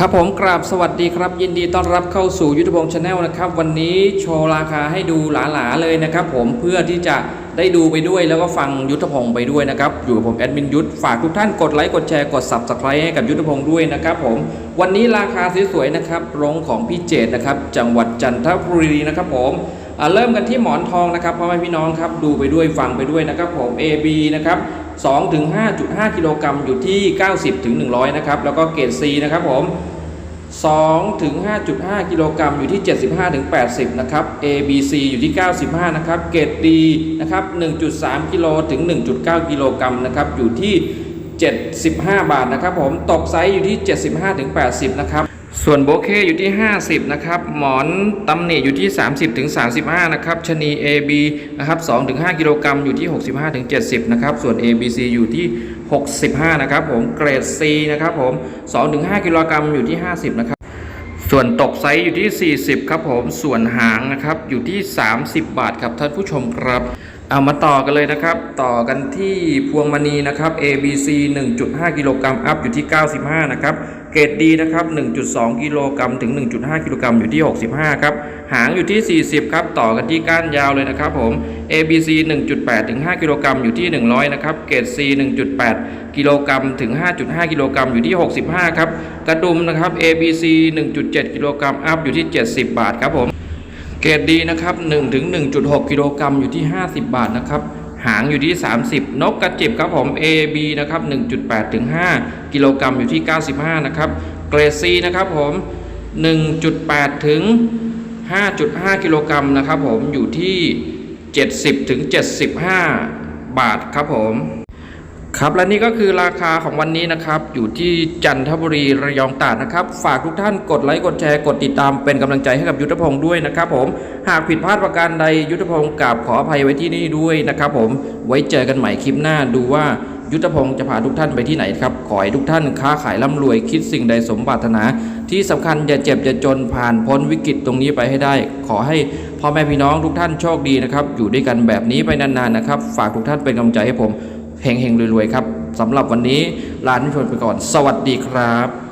ครับผมกราบสวัสดีครับ ยินดีต้อนรับเข้าสู่ยุทธพงศ์ชาแนลนะครับ วันนี้โชว์ราคาให้ดูหลาๆเลยนะครับ ผมเพื่อที่จะได้ดูไปด้วยแล้วก็ฟังยุทธพงศ์ไปด้วยนะครับ อยู่กับผมแอดมินยุทธฝากทุกท่านกดไลค์กดแชร์กด subscribe ให้กับยุทธพงศ์ด้วยนะครับ ผมวันนี้ราคาสวยๆนะครับโรงของพี่เจตนะครับ จังหวัดจันทบุรีนะครับ ผม เริ่มกันที่หมอนทองนะครับพ่อแม่พี่น้องครับดูไปด้วยฟังไปด้วยนะครับผม AB นะครับ2ถึง5.5 กิโลกรัมอยู่ที่ 90ถึง100 นะครับแล้วก็เกรด C นะครับผม2ถึง5.5 กิโลกรัมอยู่ที่ 75ถึง80 นะครับ A B C อยู่ที่ 95 นะครับ เกรด D นะครับ 1.3 กิโลถึง 1.9 กิโลกรัมนะครับอยู่ที่ 75 บาทนะครับผมตกไซส์อยู่ที่ 75ถึง80 นะครับ ส่วนโบเคอยู่ที่ 50 นะครับ หมอนตำหนิอยู่ที่ 30ถึง35 นะครับชนี AB นะครับ2ถึง5กิโลกรัมอยู่ที่ 65ถึง70 นะครับ ส่วน ABC อยู่ที่ 65 นะครับผม เกรด C นะครับผม2ถึง5กิโลกรัมอยู่ที่ 50 นะครับ ส่วนตกไซส์อยู่ที่ 40 ครับผม ส่วนหางนะครับอยู่ที่ 30 บาทครับท่านผู้ชมครับ เอามาต่อกันเลยนะครับ ต่อกันที่พวงมณีนะครับ ABC 1.5 กิโลกรัมอัพอยู่ที่ 95 นะครับ เกรดดีนะครับ 1.2 กิโลกรัมถึง 1.5 กิโลกรัมอยู่ที่ 65 ครับ หางอยู่ที่ 40 ครับ ต่อกันที่ก้านยาวเลยนะครับผม ABC 1.8 ถึง 5 กิโลกรัมอยู่ที่ 100 นะครับ เกรด C 1.8 กิโลกรัมถึง 5.5 กิโลกรัมอยู่ที่ 65 ครับ กระดุมนะครับ ABC 1.7 กิโลกรัมอัพอยู่ที่ 70 บาทครับผม เกรดดีนะครับ1ถึง1.6 กิโลกรัมอยู่ที่ 50 บาทนะครับ หางอยู่ที่ 30 นกกระจิบครับผม AB นะครับ1.8ถึง5กิโลกรัมอยู่ที่ 95 นะครับ เกรด C นะครับผม 1.8 ถึง 5.5 กิโลกรัมนะครับผมอยู่ที่ 70ถึง75 บาทครับผม ครับและนี่ก็คือราคาของวันนี้นะครับอยู่ที่จันทบุรีระยองตาดนะครับ ฝากทุกท่านกดไลค์กดแชร์กดติดตามเป็นกำลังใจให้กับยุทธพงศ์ด้วยนะครับผมหากผิดพลาดประการใดยุทธพงศ์กราบขออภัยไว้ที่นี่ด้วยนะครับผมไว้เจอกันใหม่คลิปหน้าดูว่ายุทธพงศ์จะพาทุกท่านไปที่ไหนครับ ขอให้ทุกท่านค้าขายร่ำรวยคิดสิ่งใดสมปรารถนา ที่สำคัญอย่าเจ็บอย่าจนผ่านพ้นวิกฤตตรงนี้ไปให้ได้ ขอให้พ่อแม่พี่น้องทุกท่านโชคดีนะครับ อยู่ด้วยกันแบบนี้ไปนานๆนะครับ ฝากทุกท่านเป็นกำลังใจให้ผม เฮงๆรวยๆครับสำหรับวันนี้ลาท่านผู้ชมไปก่อน สวัสดีครับ